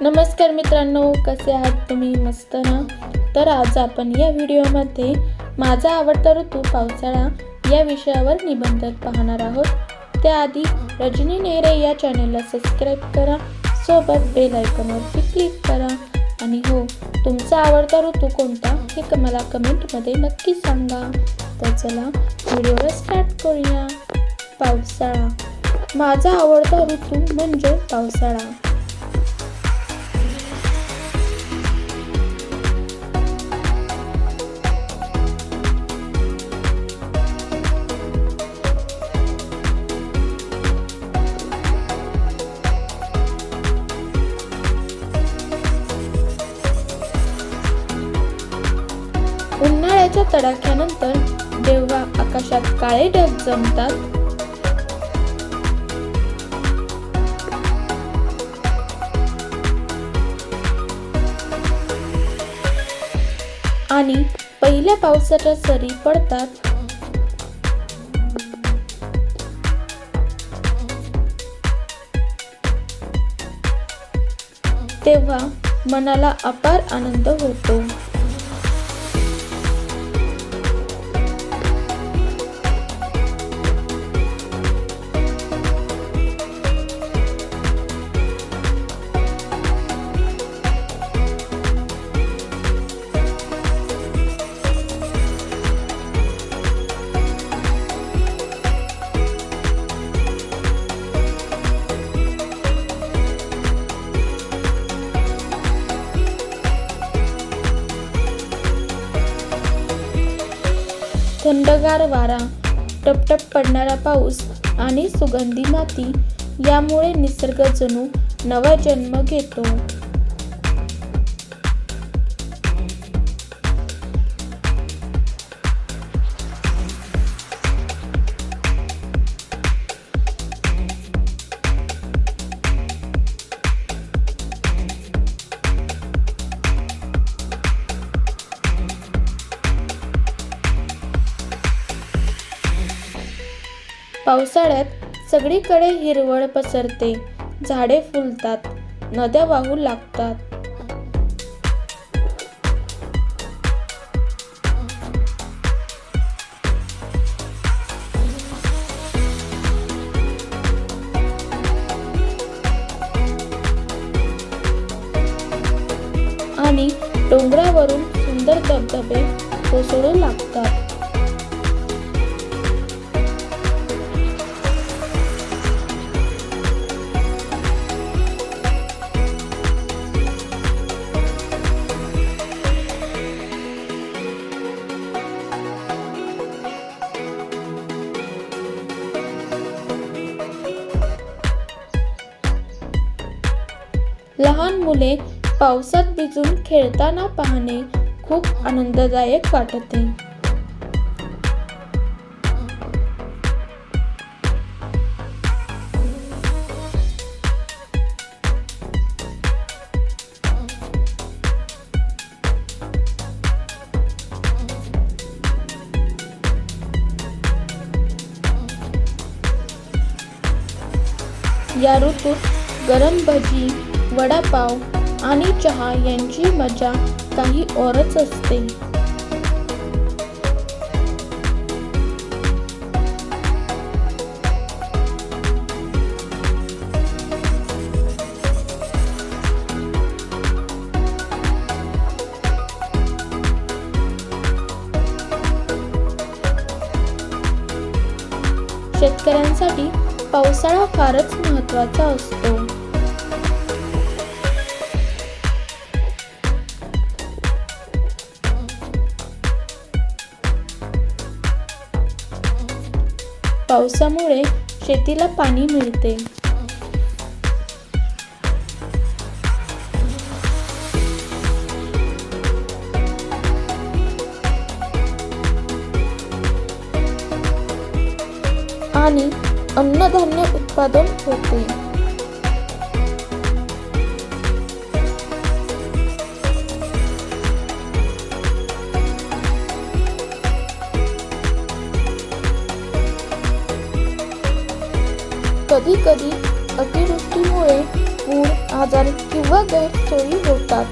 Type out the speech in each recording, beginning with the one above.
नमस्कार मित्रांनो कसे आहात तुम्ही? मस्त ना? तर आज आपण या व्हिडिओमध्ये माझा आवडता ऋतू पावसाळा या विषयावर निबंध पाहणार आहोत. त्याआधी रजनी नेहरे या चॅनेलला सबस्क्राईब करा सोबत बेल आयकॉनवरती क्लिक करा. आणि हो तुमचा आवडता ऋतू कोणता हे क- मला कमेंटमध्ये नक्की सांगा. तर चला व्हिडिओला स्टार्ट करूया. पावसाळा. माझा आवडता ऋतू म्हणजे पावसाळा. तडाख्यानंतर जेव्हा आकाशात काळे ढग जमतात. आणि पहिल्या पावसाच्या सरी पडतात. तेव्हा मनाला अपार आनंद होतो. थंडगार वारा टपटप पडणारा पाऊस आणि सुगंधी माती यामुळे निसर्ग जणू नवा जन्म घेतो. पावसाळ्यात सगळीकडे हिरवळ पसरते. झाडे फुलतात नद्या वाहू लागतात. आणि डोंगरावरून सुंदर धबधबे कोसळू लागतात. लहान मुले पावसात भिजून खेळताना पाहणे खूप आनंददायक वाटते. या ऋतूत गरम भजी वडापाव आणि चहा यांची मजा काही औरच असते. शेतकऱ्यांसाठी पावसाळा फारच महत्त्वाचा असतो. पावसामुळे शेतीला पाणी मिळते. आणि अन्नधान्य उत्पादन होते. कधी कधी अतिवृष्टीमुळे पूर आजार किंवा गैरसोयी होतात.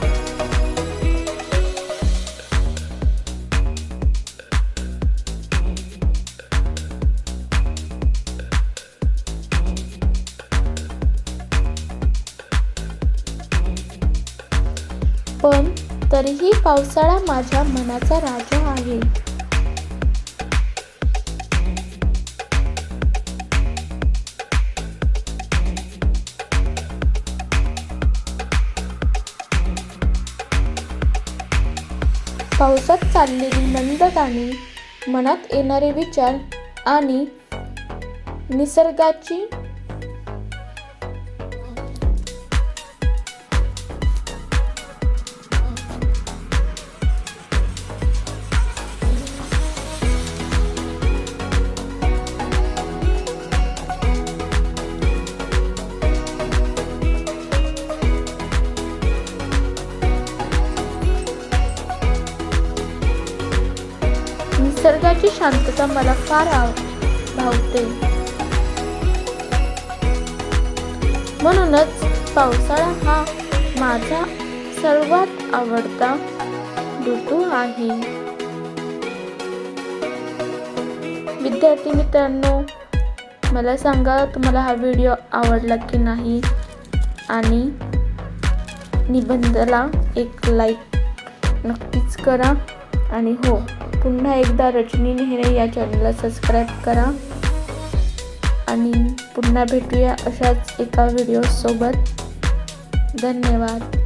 पण तरीही पावसाळा माझ्या मनाचा राजा आहे. पावसात चाललेली मंद गाणी मनात येणारे विचार आणि निसर्गाची निसर्गाची शांतता मला फार आव भावते. म्हणूनच पावसाळा हा माझा सर्वात आवडता ऋतू आहे. विद्यार्थी मित्रांनो मला सांगा तुम्हाला हा व्हिडिओ आवडला की नाही? आणि निबंधला एक लाईक नक्कीच करा. आणि हो पुन्हा एकदा रजनी नेहरे या चॅनलला सबस्क्राईब करा. आणि पुन्हा भेटूया अशाच एका व्हिडिओसोबत धन्यवाद.